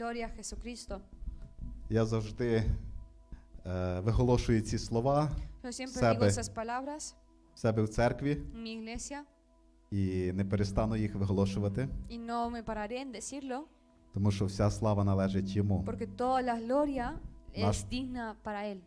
Gloria a Jesucristo. Я завжди е, виголошую ці слова Yo siempre Sabe. esas palabras в себе в церкві en mi iglesia і не перестану їх виголошувати, y no me pararé en decirlo тому що вся слава належить йому, porque toda la gloria es digna para Él,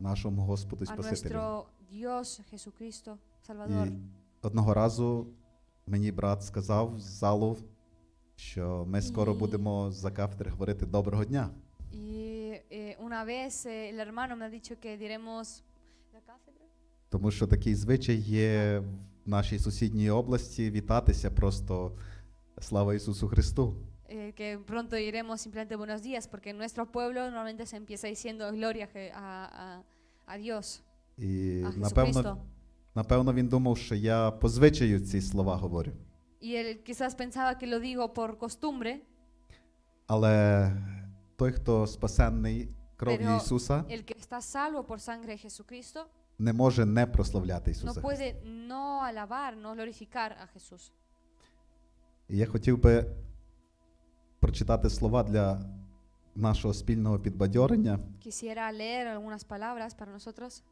нашому Господу і a Спасителю. nuestro Dios Jesucristo, Salvador. І одного разу мені брат сказав з залу, що ми скоро І- будемо за кафедри говорити доброго дня. Y eh, una vez eh, el hermano me ha dicho que diremos la cátedra. Тому що такий звичай є в нашій сусідній області вітатися просто слава Ісусу Христу. eh, que pronto diremos simplemente buenos días, porque en nuestro pueblo normalmente se empieza diciendo gloria je- a, a- a Dios, І a напевно, Jesucristo. напевно, він думав, що я по звичаю ці слова говорю. Y él quizás pensaba que lo digo por costumbre, Але той, хто спасенний кров'ю Ісуса, el que está salvo por sangre de Jesucristo не може не прославляти Ісуса. Христа. puede no alabar, no glorificar a Jesús. І я хотів би прочитати слова для нашого спільного підбадьорення, Quisiera leer algunas palabras para nosotros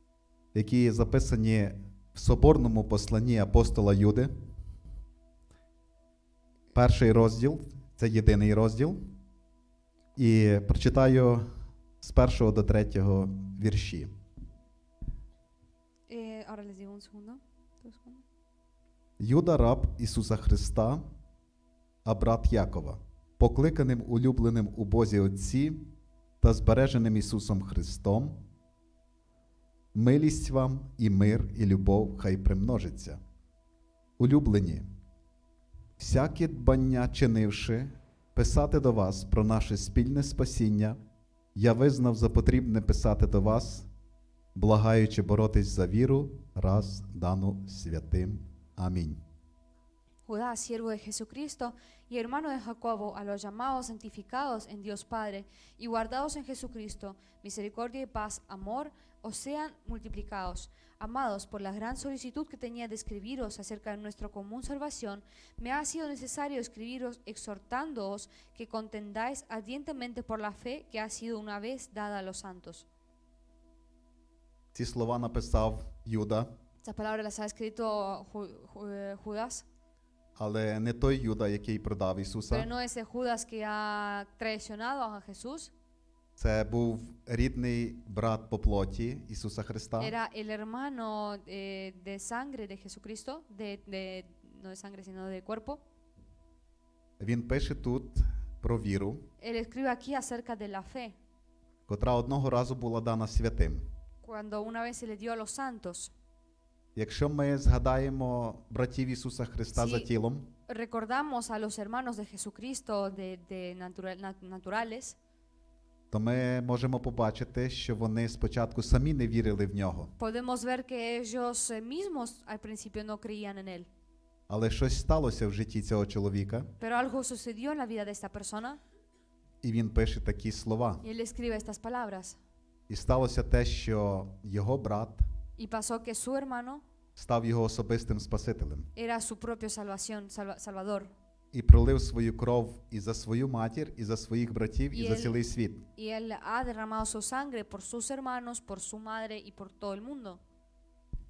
які записані в соборному посланні апостола Юди. Перший розділ це єдиний розділ. І прочитаю з першого до третього вірші. Segundos. Юда раб Ісуса Христа, а брат Якова, покликаним улюбленим у Бозі Отці та збереженим Ісусом Христом, милість вам і мир, і любов хай примножиться. Улюблені, всяке дбання чинивши, писати до вас про наше спільне спасіння, я визнав за потрібне писати до вас, благаючи боротись за віру, раз дану святим. Амінь. Judá, siervo de Jesucristo y hermano de Jacobo, a los llamados santificados en Dios Padre y guardados en Jesucristo, misericordia y paz, amor, os sean multiplicados. Amados, por la gran solicitud que tenía de escribiros acerca de nuestra común salvación, me ha sido necesario escribiros exhortándoos que contendáis ardientemente por la fe que ha sido una vez dada a los santos. Ці слова написав Юда, Estas palabras las ha escrito Ju- Ju- eh, Judas, але не той Юда, який продав pero Ісуса. no ese Judas que ha traicionado a Jesús. Це був рідний брат по плоті Ісуса Христа. Era el hermano eh, de sangre de Jesucristo, de, de- no de sangre, sino de cuerpo. Він пише тут про віру, Él escribe aquí acerca de la fe, котра одного разу була дана святим. cuando una vez se le dio a los santos. Якщо ми згадаємо братів Ісуса Христа за Sí. тілом, Recordamos a los hermanos de Jesucristo de, de natura- nat- naturales, то ми можемо побачити, що вони спочатку самі не вірили в нього, podemos ver que ellos eh, mismos al principio no creían en Él. але щось сталося в житті цього чоловіка, Pero algo sucedió en la vida de esta persona і він пише такі слова. y Él escribe estas palabras. І сталося те, що його брат Y pasó que su hermano став його особистим спасителем. era su propio salvación, salva- salvador. І пролив свою кров і за свою матір, і за своїх братів, і за цілий світ. Y él ha derramado su sangre por sus hermanos, por su madre y por todo el mundo.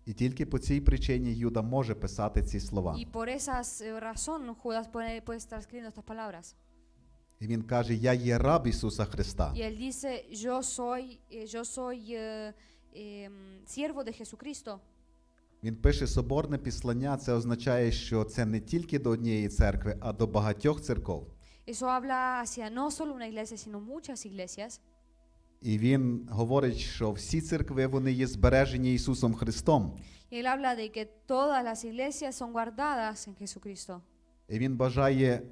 І тільки по цій причині Юда може писати ці слова. Y por esa eh, razón Judas puede, puede estar escribiendo estas palabras. І він каже: Я є раб Ісуса Христа. Y él dice, yo soy, eh, yo soy eh, em, siervo de Jesucristo. Він пише соборне післання. Це означає, що це не тільки до однієї церкви, а до багатьох церков. Eso habla hacia no solo una iglesia, sino muchas iglesias. І він говорить, що всі церкви вони є збережені Ісусом Христом. Y él habla de que todas las iglesias son guardadas en Jesucristo. І він бажає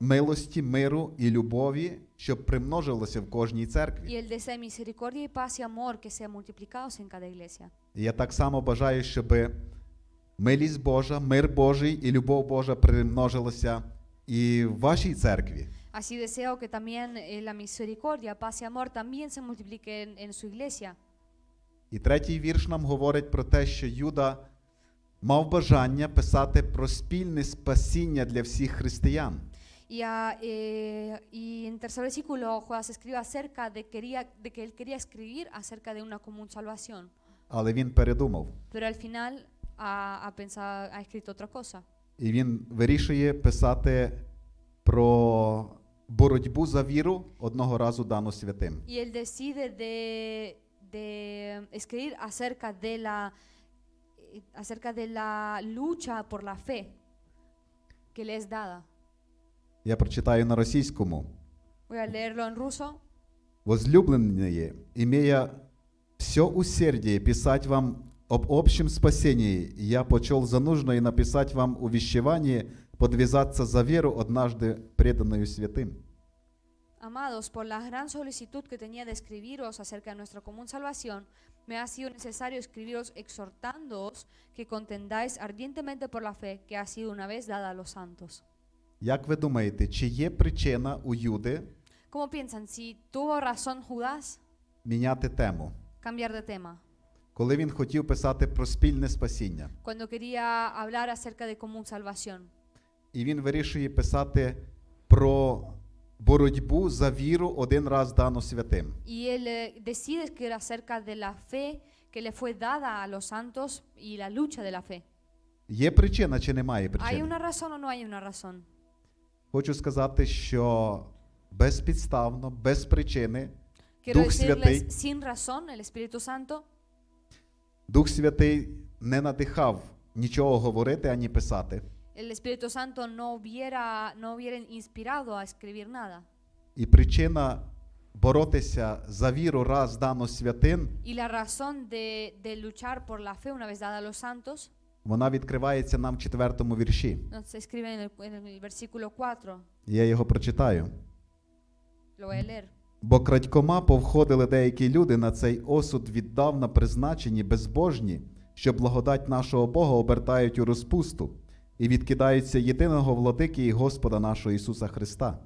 милості, миру і любові, щоб примножилося в кожній церкві. Y él desea misericordia y paz y amor que sean multiplicados en cada iglesia. І я так само бажаю, щоб милість Божа, мир Божий і любов Божа примножилися і в вашій церкві. Así deseo que también eh, la misericordia, paz y amor también se multipliquen en su iglesia. І третій вірш нам говорить про те, що Юда мав бажання писати про спільне спасіння для всіх християн. Y, a- eh, y en tercer versículo Judas escribe acerca de, quería, de que él quería escribir acerca de una común salvación, Але він передумав. pero al final ha, ha pensado, ha escrito otra cosa. І він вирішує писати про боротьбу за віру одного разу дану святим. Y él decide de, de escribir acerca de la eh, acerca de la lucha por la fe que le es dada. Я прочитаю на російському. Voy a leerlo en ruso. Возлюбленные, имея все усердие писать вам об общем спасении, я почел за нужное написать вам увещевание подвязаться за веру, однажды преданную святым. Amados, por la gran solicitud que tenía de escribiros acerca de nuestra común salvación, me ha sido necesario escribiros exhortándoos que contendáis ardientemente por la fe que ha sido una vez dada a los santos. Як ви думаєте, чи є причина у Юди ¿Cómo piensan? Si tuvo razón Judas, міняти тему, cambiar de tema. коли він хотів писати про спільне спасіння? Cuando quería hablar acerca de común salvación. І він вирішує писати про боротьбу за віру один раз дану святим. Y él eh, decide escribir acerca de la fe que le fue dada a los santos y la lucha de la fe. Є причина чи немає ¿Hay причини? una razón o no hay una razón? Хочу сказати, що безпідставно, без причини Quiero Дух decirles, Святий, sin razón, el Espíritu Santo Дух Святий не надихав нічого говорити ані писати. el Espíritu Santo no hubiera, no hubiera inspirado a escribir nada. І причина боротися за віру раз дану святин, Y la razón de, de luchar por la fe una vez dada a los santos вона відкривається нам в четвертому вірші. nos escribe en el, en el versículo 4. Я його прочитаю. Lo voy a leer. Бо крадькома повходили деякі люди на цей осуд віддавна призначені безбожні, що благодать нашого Бога обертають у розпусту і відкидаються єдиного владики і Господа нашого Ісуса Христа.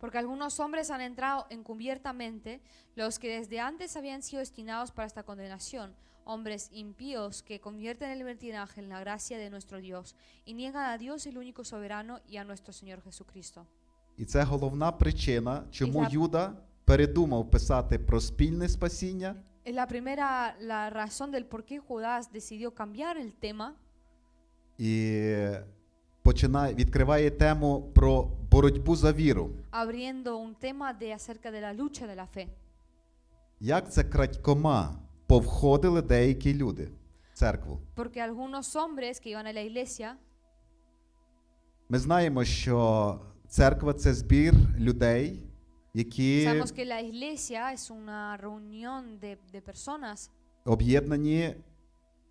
Porque algunos hombres han entrado encubiertamente, los que desde antes habían sido destinados para esta condenación, hombres impíos que convierten el libertinaje en la gracia de nuestro Dios y niegan a Dios el único soberano y a nuestro Señor Jesucristo. І це головна причина, чому за- Юда передумав писати про спільне спасіння Es la primera, la razón del por qué Judas decidió cambiar el tema і починає, відкриває тему про боротьбу за віру. abriendo un tema de acerca de la lucha de la fe. Як це крадькома повходили деякі люди в церкву? Porque algunos hombres que iban a la iglesia, Ми знаємо, що церква це збір людей, які sabemos que la iglesia es una reunión de, de personas об'єднані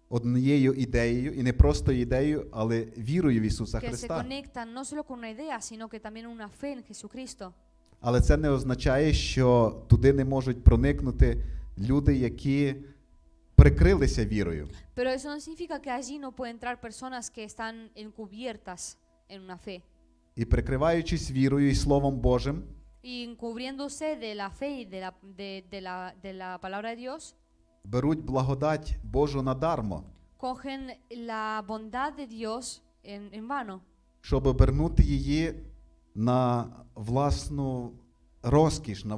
однією ідеєю, і не просто ідеєю, але вірою в Ісуса que se Христа. conectan no solo con una idea, sino que también una fe en Jesucristo. Але це не означає, що туди не можуть проникнути люди, які прикрилися вірою. Pero eso no significa que allí no pueden entrar personas que están encubiertas en una fe. І прикриваючись вірою і Словом Божим, Y encubriéndose de la fe y de la, de, de la, de la palabra de Dios, беруть благодать Божу надармо, cogen la bondad de Dios en, en vano, щоб обернути її на власну розкіш, на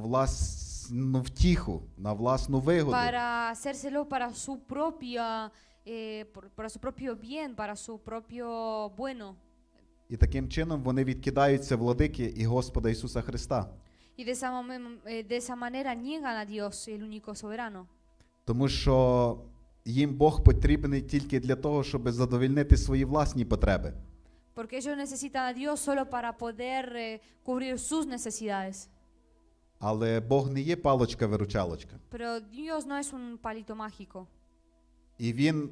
власну втіху, на власну вигоду. para hacérselo para su propia, eh, para su propio bien, para su propio bueno. І таким чином вони відкидаються владики і Господа Ісуса Христа. Y de esa, eh, de esa manera niegan a Dios, el único soberano. Тому що їм Бог потрібний тільки для того, щоб задовольнити свої власні потреби. Porque ellos necesitan a Dios solo para poder eh, cubrir sus necesidades. Але Бог не є палочка-виручалочка. Pero Dios no es un palito mágico. І Він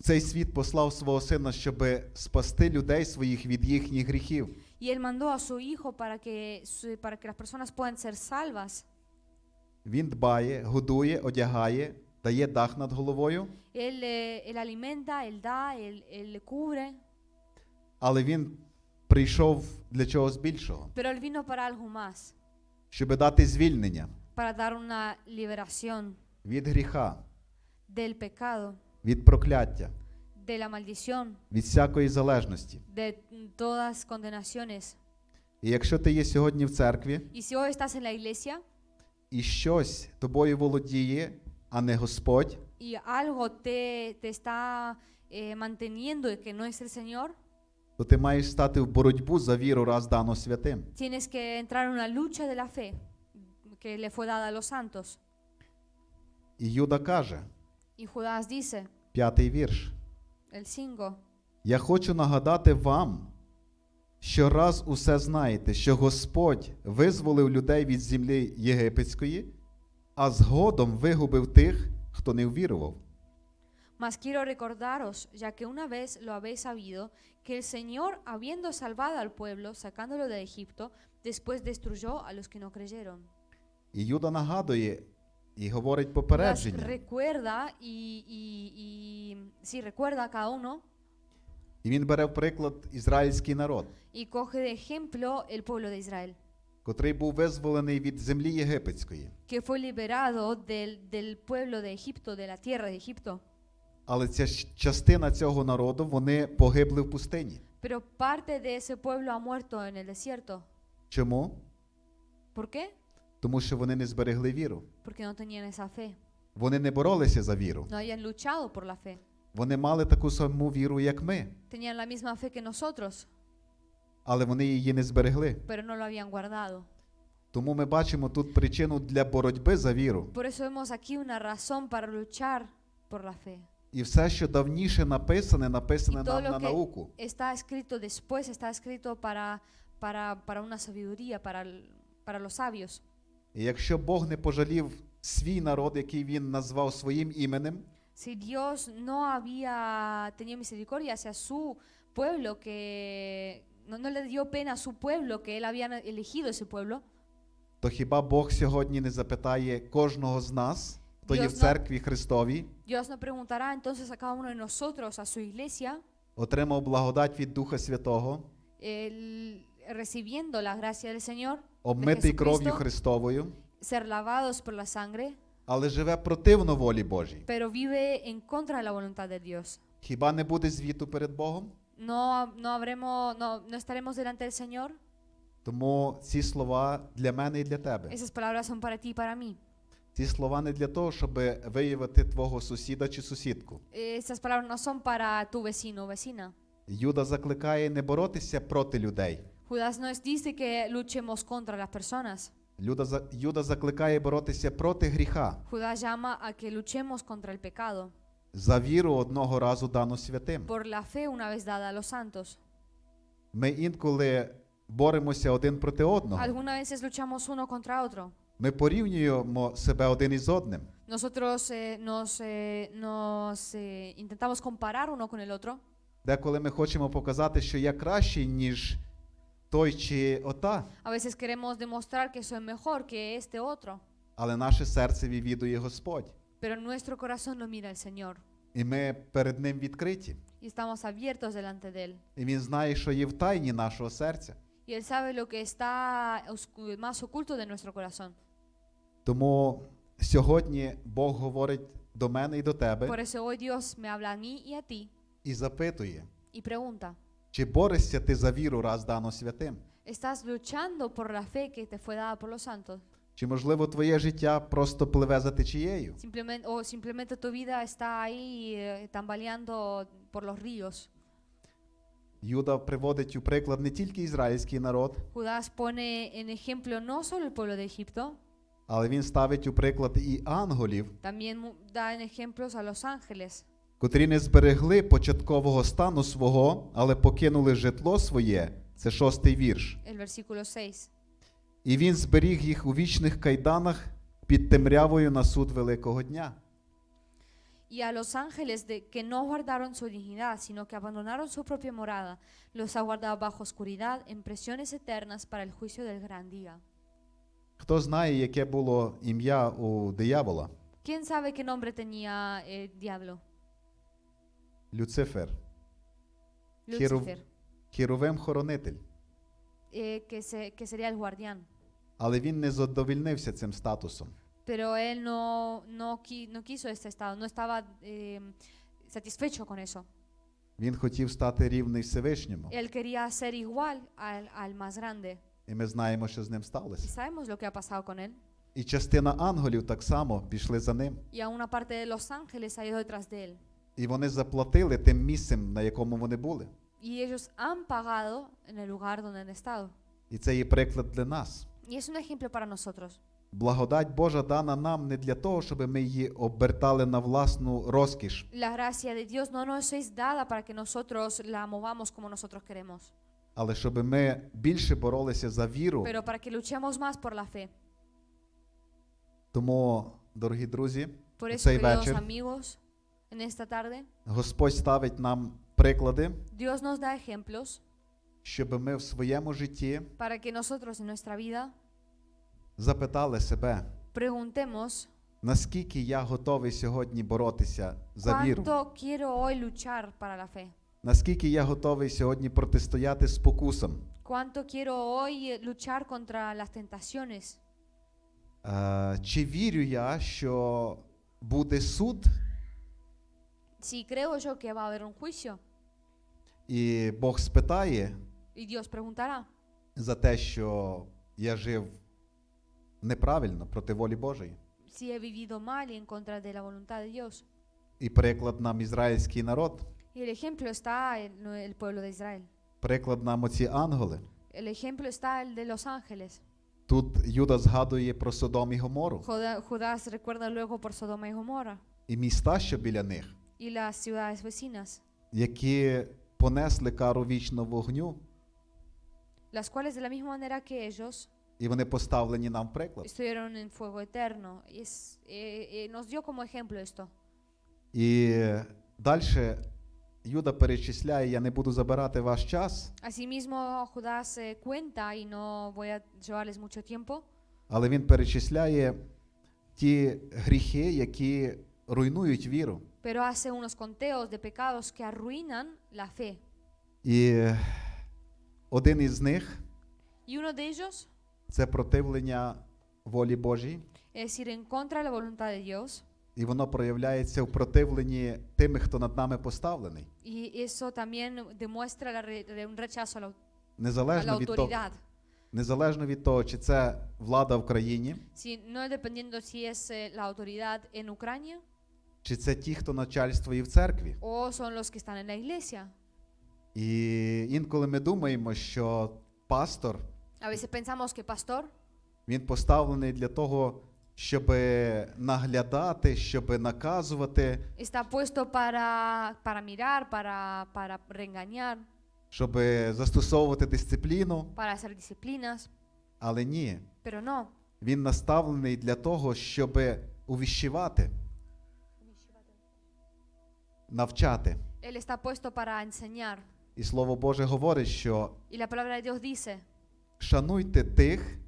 цей світ послав свого сина, щоб спасти людей своїх від їхніх гріхів. Y Él mandó a su Hijo para que, para que las personas puedan ser salvas. Він дбає, годує, одягає, дає дах над головою, Él, eh, él alimenta, Él da, él, él cubre. але він прийшов для чогось більшого, Pero Él vino para algo más, щоб дати звільнення para dar una liberación від гріха, del pecado, від прокляття, de la maldición, від всякої залежності. de todas condenaciones. І якщо ти є сьогодні в церкві, Y si hoy estás en la iglesia і щось тобою володіє, а не Господь, y algo te, te está eh, manteniendo y que no es el Señor, то ти маєш стати в боротьбу за віру раз дано святим. tienes que entrar en una lucha de la fe que le fue dada a los santos. І Юда каже, Y Judas dice, п'ятий вірш. el 5, Я хочу нагадати вам, що раз усе знаєте, що Господь визволив людей від землі єгипетської, а згодом вигубив тих, хто не ввірував. Mas quiero recordaros, ya que una vez lo habéis sabido, que el Señor, habiendo salvado al pueblo, sacándolo de Egipto, después destruyó a los que no creyeron. І Юда нагадує і говорить Judas попередження. recuerda y, y, y sí, recuerda a cada uno І він бере в приклад ізраїльський народ, y coge de ejemplo el pueblo de Israel, котрий був визволений від землі єгипетської. que fue liberado del, del pueblo de Egipto, de la tierra de Egipto. Але ця частина цього народу вони погибли в пустині. Pero parte de ese pueblo ha muerto en el desierto. Чому? ¿Por qué? Тому що вони не зберегли віру. Porque no tenían esa fe. Вони не боролися за віру. No habían luchado por la fe. Вони мали таку саму віру, як ми, Tenían la misma fe que nosotros, але вони її не зберегли. pero no lo habían guardado. Тому ми бачимо тут причину для боротьби за віру. Por eso vemos aquí una razón para luchar por la fe. І все, що давніше написане, написане нам на науку. está escrito después está escrito para, para, para una sabiduría, para, para los sabios. І якщо Бог не пожалів свій народ, який він назвав своїм іменем, Si Dios no había tenido misericordia hacia su pueblo, que no, no le dio pena a su pueblo, que él había elegido ese pueblo, то хіба Бог сьогодні не запитає кожного з нас, хто є в церкві Христовій, Dios no preguntará entonces a cada uno de nosotros, a su iglesia, отримав благодать від Духа Святого, el- recibiendo la gracia del Señor, de обмитий кров'ю Jesucristo, Христовою, ser lavados por la sangre, але живе противно волі Божій. pero vive en contra de la voluntad de Dios. Хіба не буде звіту перед Богом? No, no, habremos, no, no estaremos delante del Señor. Тому ці слова для мене і для тебе. Esas palabras son para ti y para mí. Ці слова не для того, щоб виявити твого сусіда чи сусідку. Esas palabras no son para tu vecino o vecina. Юда закликає не боротися проти людей. Judas nos dice que luchemos contra las personas. Люда, за- Юда закликає боротися проти гріха Judas llama a que luchemos contra el pecado за віру одного разу дану святим. por la fe una vez dada a los santos. Ми інколи боремося один проти одного. Algunas veces luchamos uno contra otro. Ми порівнюємо себе один із одним. Nosotros eh, nos, eh, nos eh, intentamos comparar uno con el otro. Деколи ми хочемо показати, що я кращий, ніж той чи ота, A veces queremos demostrar que soy mejor que este otro, але наше серце відвідує Господь. pero nuestro corazón lo mira el Señor І ми перед Ним відкриті. y estamos abiertos delante de Él. І Він знає, що є в тайні нашого серця. Y Él sabe lo que está más oculto de nuestro corazón. Тому сьогодні Бог говорить до мене і до Por тебе eso hoy Dios me habla a mí y a ti і запитує, y pregunta, чи борешся ти за віру раз дано святим? ¿estás luchando por la fe que te fue dada por los santos? Чи можливо твоє життя просто пливе за течією? Simplemente, ¿O simplemente tu vida está ahí eh, tambaleando por los ríos? Юда приводить у приклад не тільки ізраїльський народ, Judas pone en ejemplo no solo el pueblo de Egipto, але він ставить у приклад і ангелів, también mu- da en ejemplos a los ángeles, котрі не зберегли початкового стану свого, але покинули житло своє. Це шостий вірш. el versículo 6. І він зберіг їх у вічних кайданах під темрявою на суд Великого дня. Y a los ángeles de, que no guardaron su dignidad, sino que abandonaron su propia morada, los ha guardado bajo oscuridad en presiones eternas para el juicio del gran día. Хто знає, яке було ім'я у диявола? ¿Quién sabe qué nombre tenía el diablo? Люцифер, Quiero- Lucifer, Хіровим хоронитель. eh, que, se- que sería el guardián. Але він не задовільнився цим статусом. Pero él no, no, no quiso este estado, no estaba eh, satisfecho con eso. Він хотів стати рівний Всевишньому. Él quería ser igual al, al más grande. І ми знаємо, що з ним y сталося. sabemos lo que ha pasado con él. І частина ангелів так само пішли за ним. Y a una parte de los ángeles ha ido detrás de él. І вони заплатили тим місцем, на якому вони були. Y ellos han pagado en el lugar donde han estado. І це є приклад для нас. Y es un ejemplo para nosotros. Благодать Божа дана нам не для того, щоб ми її обертали на власну розкіш, La gracia de Dios no nos es dada para que nosotros la movamos como nosotros queremos, але щоб ми більше боролися за віру. pero para que luchemos más por la fe. Тому, дорогі друзі, Por eso, цей вечір amigos, en esta tarde, Господь ставить нам приклади, Dios nos da ejemplos щоб ми в своєму житті para que nosotros en nuestra vida запитали себе, preguntemos наскільки я готовий сьогодні боротися за віру, cuánto quiero hoy luchar para la fe, наскільки я готовий сьогодні протистояти спокусам, cuánto quiero hoy luchar contra las tentaciones. Е, чи вірю я, що буде суд, Si creo yo que va a haber un juicio. І Бог спитає y Dios preguntará за те, що я жив неправильно проти волі Божої. si he vivido mal y en contra de la voluntad de Dios. І приклад нам ізраїльський народ, Y el ejemplo está en el pueblo de Israel. приклад нам оці ангели. El ejemplo está el de los ángeles. Тут Юда згадує про Содом і Гомору Judas recuerda luego por Sodoma y Gomorra і міста, що біля них, y las ciudades vecinas, які понесли кару вічного вогню, las cuales de la misma manera que ellos і вони поставлені нам в приклад. estuvieron en fuego eterno. Es, eh, eh, nos dio como ejemplo esto. І далі Юда перечисляє, я не буду забирати ваш час, Asimismo, eh, cuenta, y no voy a llevarles mucho tiempo, але він перечисляє ті гріхи, які руйнують віру. pero hace unos conteos de pecados que arruinan la fe. І один із них Y uno de ellos це противлення волі Божій, es ir en contra de la voluntad de Dios. і воно проявляється в противленні тими, хто над нами поставлений. Y eso también demuestra la re- re- un rechazo a la, au- a la Незалежно від, того, незалежно від того, чи це влада в країні, Si, no dependiendo si es eh, la autoridad en Ucrania чи це ті, хто начальствує в церкві. o son los que están en la iglesia. І інколи ми думаємо, що пастор A veces pensamos que pastor він поставлений для того, щоб наглядати, щоб наказувати, está puesto para, para mirar, para, para reengañar, щоб застосовувати дисципліну, para hacer disciplinas, але ні. pero no. Він наставлений для того, щоб увіщувати, навчати. Él está puesto para enseñar. І Слово Боже говорить, що Y la palabra de Dios dice, шануйте тих,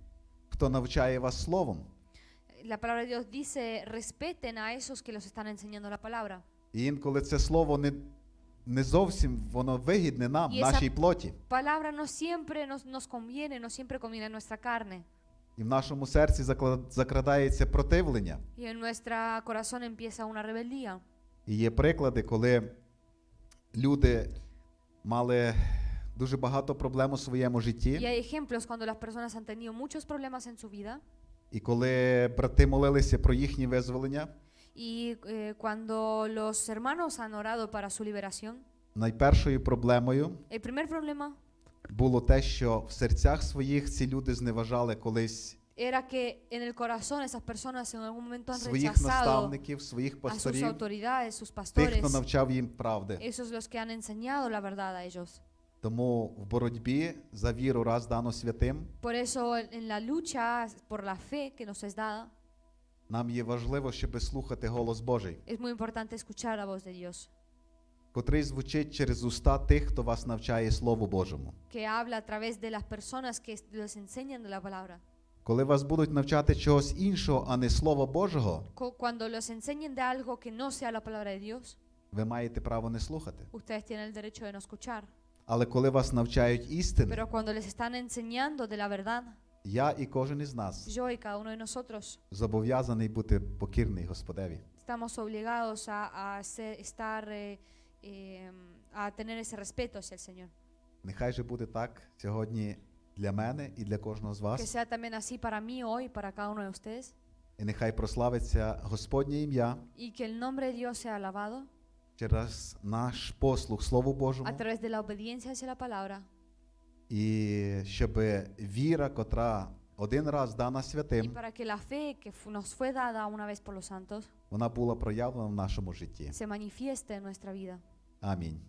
хто навчає вас словом. la palabra de Dios dice, respeten a esos que los están enseñando la palabra. І інколи це слово не, не зовсім воно вигідне нам, esa- нашій плоті. Palabra no siempre nos, nos conviene, no siempre conviene a nuestra carne. І в нашому серці закла- закрадається противлення. Y en nuestro corazón empieza una rebeldía. І є приклади, коли люди мали дуже багато проблем у своєму Y житті, hay ejemplos cuando las personas han tenido muchos problemas en su vida і коли брати молилися про їхнє визволення, y eh, cuando los hermanos han orado para su liberación. найпершою проблемою El primer problema було те, що в серцях своїх ці люди зневажали колись era que en el corazón esas personas en algún momento han своїх rechazado наставників, своїх a sus пасторів, autoridades, sus тих, pastores, хто навчав їм правди. esos los que han enseñado la verdad a ellos. Тому в боротьбі за віру раз дано святим, Por eso en la lucha por la fe que nos es dada, нам є важливо, щоб слухати голос Божий, es muy importante escuchar la voz de Dios, котрий звучить через уста тих, хто вас навчає Слову Божому. que habla a través de las personas que les enseñan de la palabra. Коли вас будуть навчати чогось іншого, а не Слова Божого, Cuando los enseñen de algo que no sea la palabra de Dios, ви маєте право не слухати. ustedes tienen el derecho de no escuchar. Але коли вас навчають істини, Pero cuando les están enseñando de la verdad, я і кожен із нас yo y cada uno de nosotros зобов'язаний бути покірний Господеві. estamos obligados a, a ser- estar, eh, eh, a tener ese respeto hacia el Señor. Нехай же буде так сьогодні для мене і для кожного з Que вас. sea también así para mí hoy, para cada uno de ustedes. І нехай прославиться Господнє ім'я Y que el nombre de Dios sea alabado через наш послуг Слову Божому. a través de la obediencia hacia la palabra. І щоб віра, котра один раз дана Y святим, para que la fe que fu- nos fue dada una vez por los santos вона була проявлена в нашому житті. se manifieste en nuestra vida. Амінь.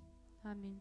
Amén.